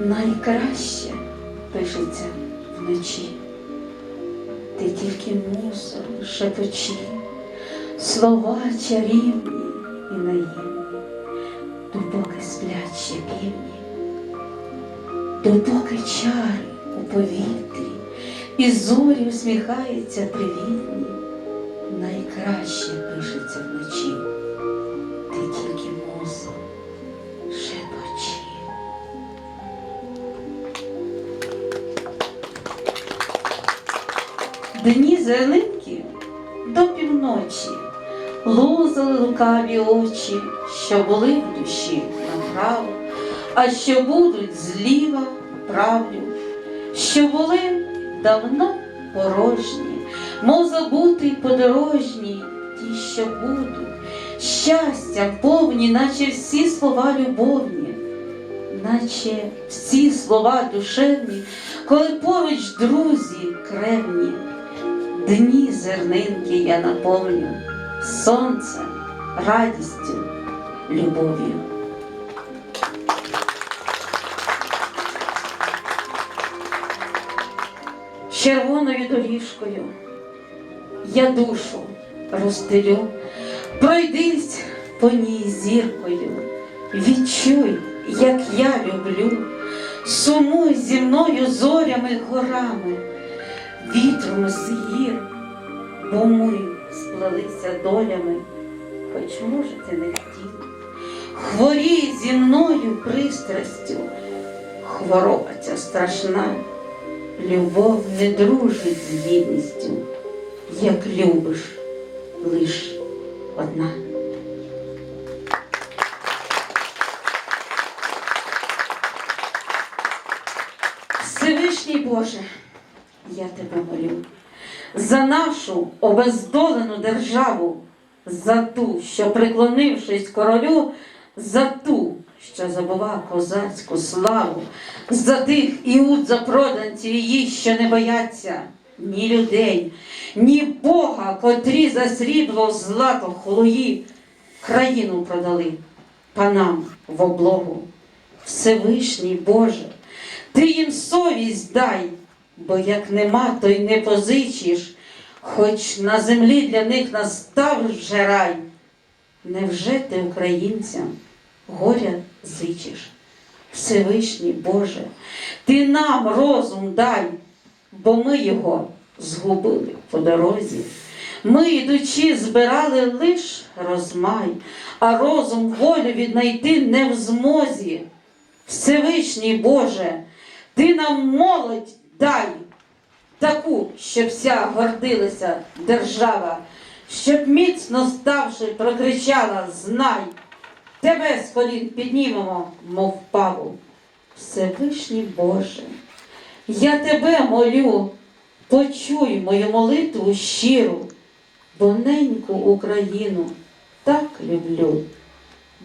найкраще пишеться вночі. Ти тільки мусор шепочі, слова чарівні і наївні, допоки сплять ще півні, допоки чари у повітрі, і зорі усміхаються привітні, найкраще пишеться вночі. Дні зеленки до півночі. Лузали лукаві очі, що були в душі направо, а що будуть зліва правлю, що були давно порожні, мов забутий подорожні, ті, що будуть, щастям повні, наче всі слова любовні, наче всі слова душевні, коли поруч друзі кревні. Дні зернинки я наповню сонцем, радістю, любов'ю. Червоною доріжкою я душу розстелю, пройдись по ній зіркою, відчуй, як я люблю, сумуй зі мною зорями горами вітром з гір, бо ми сплелися долями, хоч може ти не хотів. Хворій зі мною пристрастю, хвороба ця страшна, любов не дружить з гідністю, як любиш лиш одна. Всевишній Боже, я тебе молю за нашу обездолену державу, за ту, що приклонившись королю, за ту, що забула козацьку славу, за тих іуд запроданців її, що не бояться ні людей, ні Бога, котрі за срібло злато хлої країну продали панам в облогу. Всевишній Боже, ти їм совість дай, бо як нема, то й не позичиш, хоч на землі для них настав вже рай. Невже ти українцям горя зичиш? Всевишній Боже, ти нам розум дай, бо ми його згубили по дорозі. Ми, йдучи, збирали лиш розмай, а розум волю віднайти не в змозі. Всевишній Боже, ти нам молодь дай таку, щоб вся гордилася держава, щоб міцно ставши, прокричала Знай, тебе з колін піднімемо, мов паву. Всевишній Боже, я тебе молю, почуй мою молитву щиру, бо неньку Україну так люблю.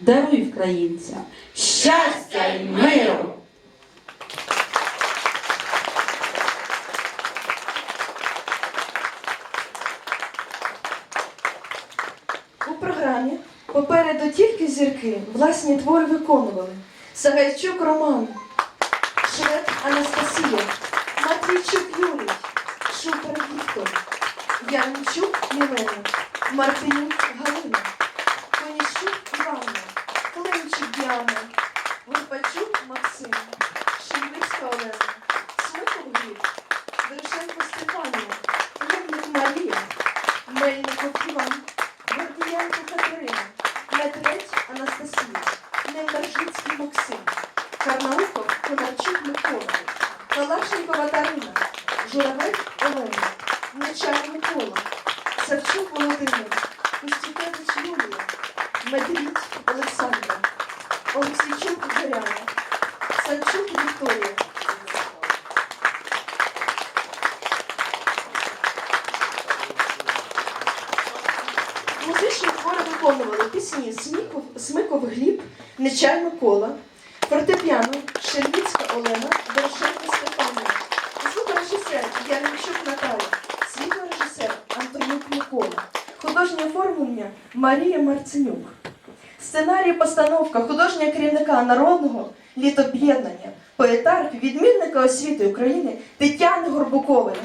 Даруй українцям щастя й миру. У попереду тільки зірки власні твори виконували. Сагайчук Роман, Швед Анастасія, Матвійчук Юрій, Шупер Віктор, Янчук Єлена, Мартинюк Галина, Карнаухов Конарчук Микола, Калашникова Дарина, Журавель Олена, Нечай Микола, Савчук Володимир, Костюкевич Юлія, Медвідь Олександра, Олексійчук Зоряна, Санчук Вікторія, Музичні твори виконували пісні Смиков Гліб, Нечай Микола, фортепіано Шервіцька Олена, Дорошенко Степанія, звукорежисер Ярмічук Наталя, світлорежисер Антонюк Микола, художнє оформлення Марія Марценюк. Сценарій, постановка художнього керівника народного літоб'єднання поетарки, відмінника освіти України Тетяни Горбукової.